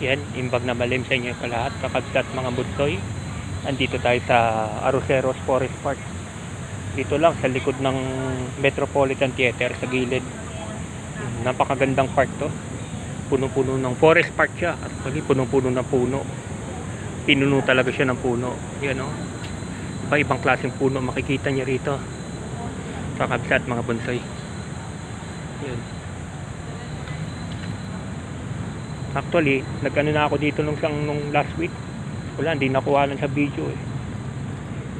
Yan, imbag na malim sa inyo lahat, kakabsat mga budsoy. Andito tayo sa Aroseros Forest Park. Dito lang sa likod ng Metropolitan Theater sa gilid. Napakagandang park to. Puno-puno ng forest park siya. At lagi puno-puno ng puno. Pinuno talaga siya ng puno. Yan o. Iba ibang klaseng puno makikita niya rito. Kakabsat mga bonsai. Yan. Actually, nagano na ako dito nung, sang, nung last week. Wala, hindi nakuha lang sa video eh.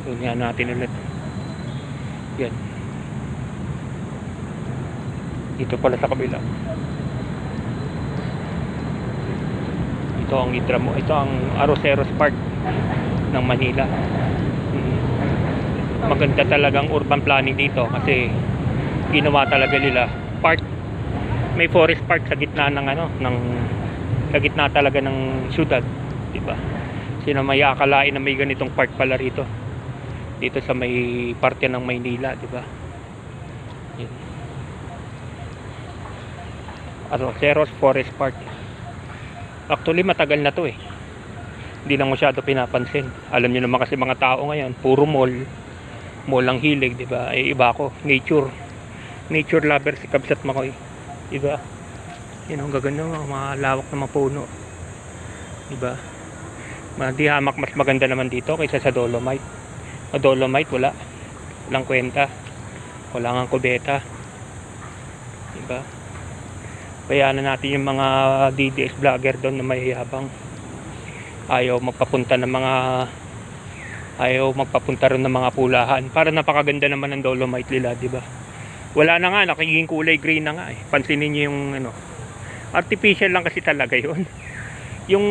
So, nga natin ulit. Yan. Dito pala sa kabila. Ito ang Itramo, ito ang Aroseros Park ng Manila. Mm. Maganda talagang urban planning dito kasi ginawa talaga nila park may forest park sa gitna ng ano ng sa gitna talaga ng syudad, di ba? Sino may akalain na may ganitong park pala rito. Dito sa may parte ng Maynila, di ba? Yan. Arroceros Forest Park. Actually, matagal na to eh. Hindi lang masyado pinapansin. Alam niyo naman kasi mga tao ngayon, puro mall. Mall ang hilig, di ba? Eh, iba ako, nature. Nature lover si Kabsat Makoy. Di ba? Yan ang gaganda mga, lawak na mga puno. Diba? Di hamak mas maganda naman dito kaysa sa Dolomite. Sa Dolomite wala. Walang kwenta. Wala nga kubeta. Diba? Kaya na natin yung mga DDS vlogger doon na mayayabang. Ayaw magpapunta ng mga ayaw magpapunta rin ng mga pulahan. Para napakaganda naman ng Dolomite nila, di ba? Wala na nga, nakiking kulay green na nga eh. Pansinin niyo yung ano, artificial lang kasi talaga yun. Yung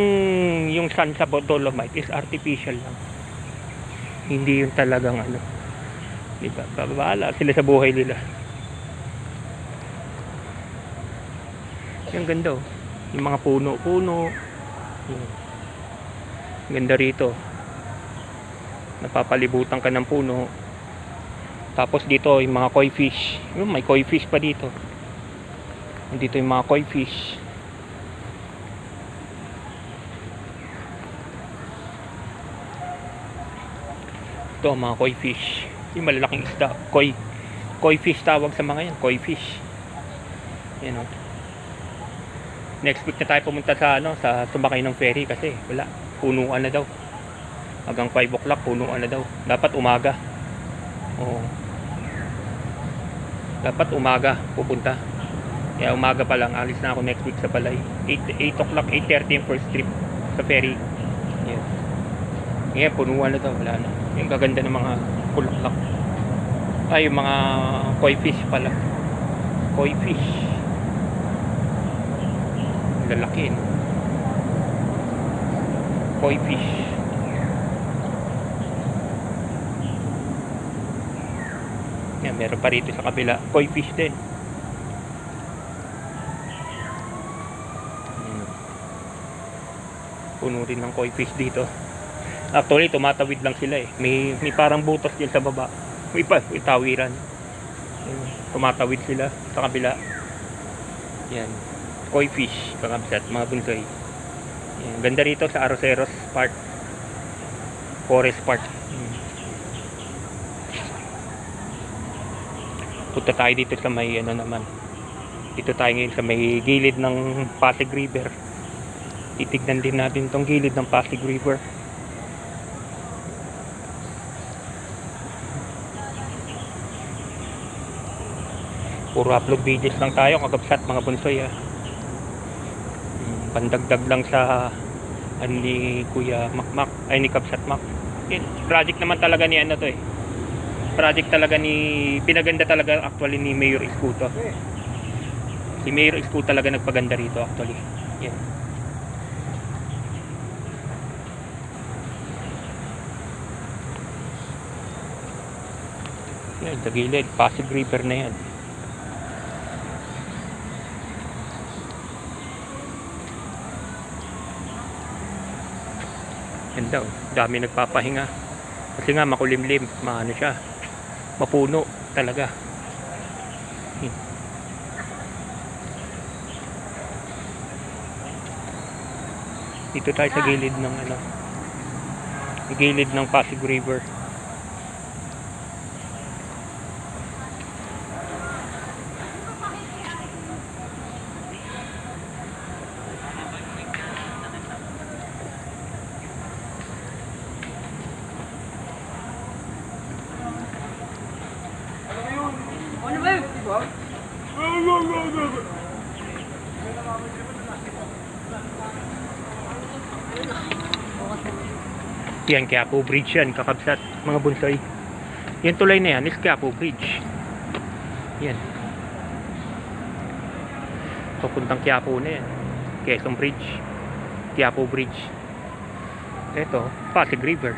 yung sun sa dolomite is artificial lang. Hindi yung talagang ano. Di ba? Babahala sila sa buhay nila. Yung ganda oh. Yung mga puno puno Yun. ganda rito. Napapalibutan ka ng puno. Tapos dito yung mga koi fish. Yung may koi fish pa dito dito yung mga koi fish. Ito mga koi fish. Yung malalaking isda. Koi. Koi fish tawag sa mga yan. Koi fish. Yan o. Next week na tayo pumunta sa ano, sa sumakay ng ferry kasi wala. Punuan na daw. Hanggang 5 o'clock punuan na daw. Dapat umaga. Oo. Dapat umaga pupunta. Kaya umaga pa lang, alis na ako next week sa Balay. 8, 8 o'clock, 8.30 yung first trip sa ferry. Yan. Ngayon, punuan na daw, wala na. Yung gaganda ng mga bulaklak. Ay, yung mga koi fish pala. Koi fish. Lalaki, no? Koi fish. Yan, meron pa rito sa kabila. Koi fish din. Puno rin ng koi fish dito. Actually, tumatawid lang sila eh. May, may parang butas din sa baba. May, pa, may tawiran. Tumatawid sila sa kabila. Yan. Koi fish, pangabsat, mga bunsoy. Yan. Ganda rito sa Aroseros Park. Forest Park. Yan. Punta tayo dito sa may ano naman. Dito tayo ngayon sa may gilid ng Pasig River. Titignan din natin tong gilid ng Pasig River. Puro upload videos lang tayo kagabsat mga bunsoy ah. Pandagdag lang sa ano ni Kuya Makmak ay ni Kabsat Mak. Project naman talaga ni ano to eh. Project talaga ni pinaganda talaga actually ni Mayor Escuto. Si Mayor Expo talaga nagpaganda rito actually. Yan. Yan, sa gilid. Pasig River na yan. Yan daw. Dami nagpapahinga. Kasi nga makulimlim. Maano siya. Mapuno talaga. Dito tayo sa gilid ng ano. Gilid ng Pasig River. Yan, Quiapo Bridge yan, kakabsat, mga bunsoy. Yan tulay na yan is Quiapo Bridge. Yan. Papuntang Quiapo na yan. Quezon Bridge. Quiapo Bridge. Ito, Pasig River.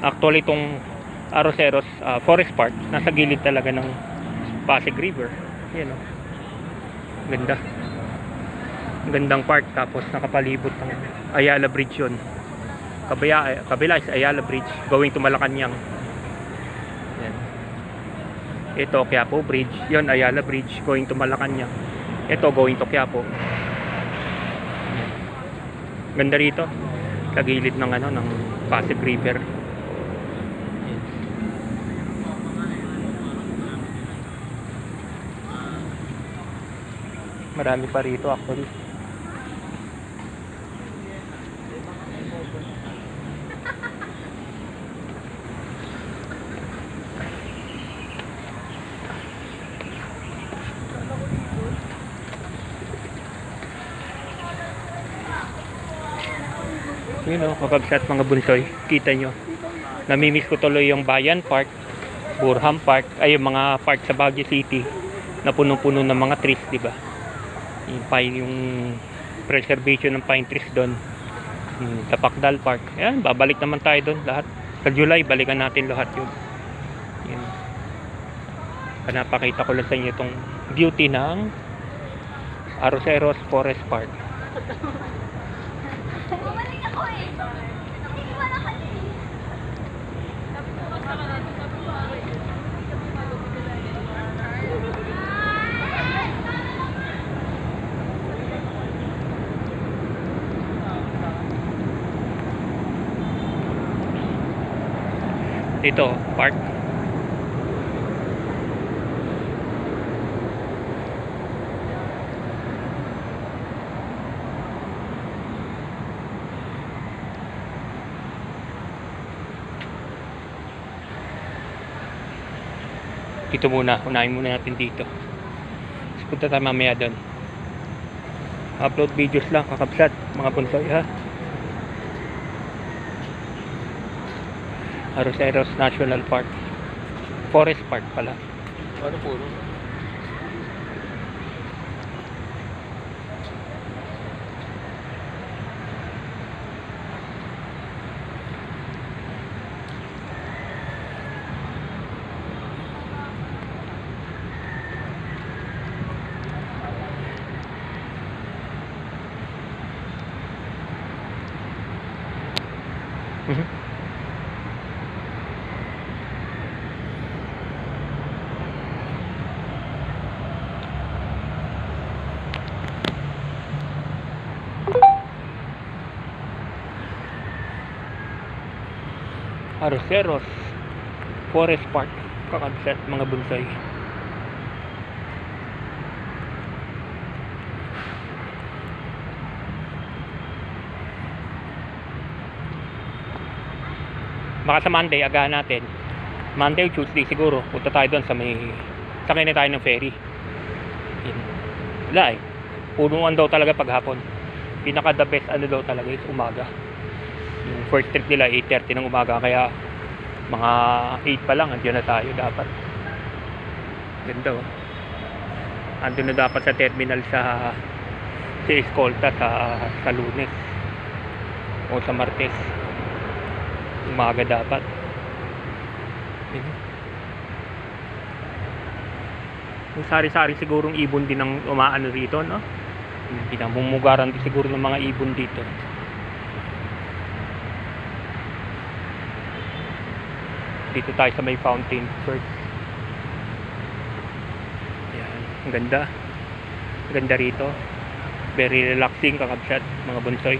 Actually, itong Aroseros ah, Forest Park, nasa gilid talaga ng Pasig River. Yan o. Ganda. Gandang park tapos nakapalibot ng Ayala Bridge yun. Kabaya, kabila is Ayala Bridge going to Malacanang. Yan. Ito Quiapo Bridge. Yun Ayala Bridge going to Malacanang. Ito going to Quiapo. Ganda rito. Sa gilid ng ano ng Pasig River. Yan. Marami pa rito actually. Yun o, kakabsat mga bunsoy. Kita nyo. Namimiss ko tuloy yung Bayan Park, Burham Park, ay yung mga park sa Baguio City na punong-puno ng mga trees, di ba? Yung pine, yung preservation ng pine trees doon. Tapakdal Park. Yan, babalik naman tayo doon lahat. Sa July, balikan natin lahat yun. Yan. Panapakita ko lang sa inyo itong beauty ng Arroceros Forest Park. Bumalik ako eh. Hindi ko wala kasi. Dito, park. Dito muna, unahin muna natin dito. Punta tayo mamaya doon. Upload videos lang, kakabsat, mga punsoy ha. Arroceros National Park. Forest Park pala. Ano po? Arroceros Forest Park kakabsat mga bonsai baka sa Monday agahan natin. Monday o Tuesday siguro punta tayo doon sa may sakay na tayo ng ferry. Wala eh. Punuan daw talaga paghapon. Pinaka the best ano daw talaga is umaga yung first trip nila 8.30 ng umaga kaya mga 8 pa lang andyan na tayo dapat. Ganda oh. Andun na dapat sa terminal sa sa Escolta sa sa Lunes. O sa Martes. Umaga dapat. Yun. yung sari-sari sigurong ibon din ang umaano rito no? Pinamumugaran din siguro ng mga ibon dito dito tayo sa may fountain first yan ang ganda. Ang ganda rito. Very relaxing kakabsat mga bunsoy.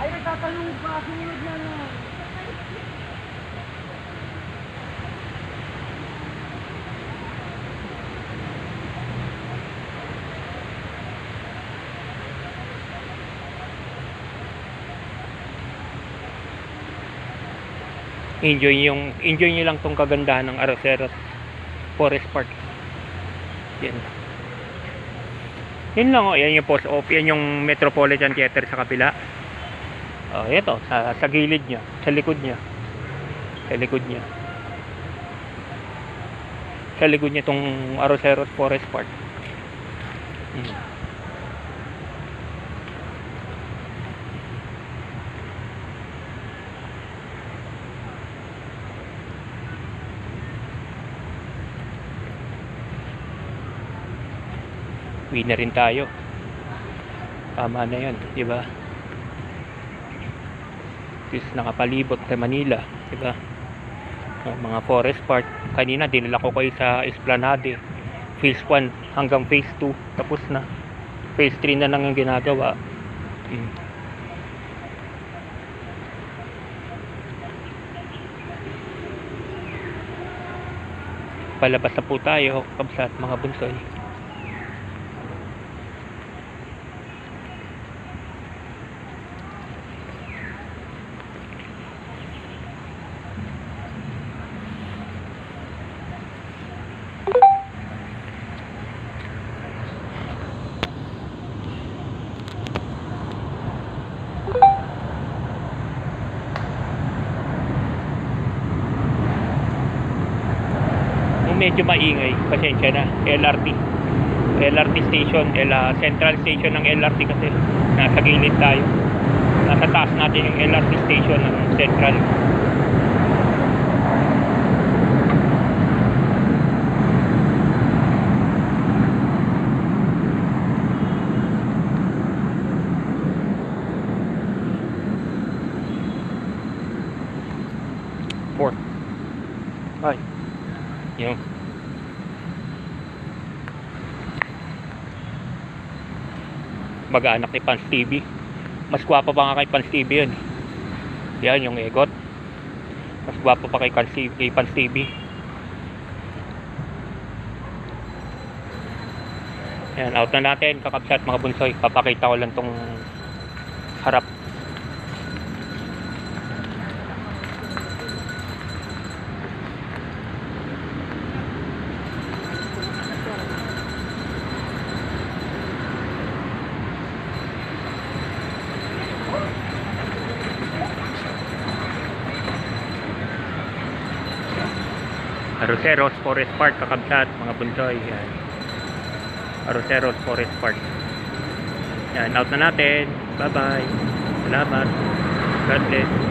Ay, nagtatanong pa. Sumunod na na. Enjoy yung enjoy niyo lang tong kagandahan ng Aroseros Forest Park. Yan. Yun lang oh, yan yung post off, yan yung Metropolitan Theater sa kabila. Oh, ito sa, sa gilid niya, sa likod niya. Sa likod niya. Sa likod niya tong Aroseros Forest Park. Hmm. Uwi na rin tayo. Tama na yan, di ba? Is nakapalibot sa Manila, di ba? Mga forest park. Kanina dinala ko kayo sa Esplanade. Phase 1 hanggang phase 2 tapos na. Phase 3 na lang ang ginagawa. Mm. Palabas na po tayo, kabsat mga bunsoy. Medyo maingay, pasensya na. LRT. LRT station, L, ah, central station ng LRT kasi nasa gilid tayo. Nasa taas natin yung LRT station ng central. Fourth. Ay. Yung. Mag-anak ni Pans TV. Mas gwapo pa nga kay Pans TV yun. Yan, yung egot. Mas gwapo pa kay, Pans TV, kay Pans TV. Yan, out na natin. Kakabsat mga bunsoy. Papakita ko lang tong harap. Aroseros Forest Park kakabsat mga bunsoy yan. Aroseros Forest Park. Yan out na natin. Bye bye salamat. God bless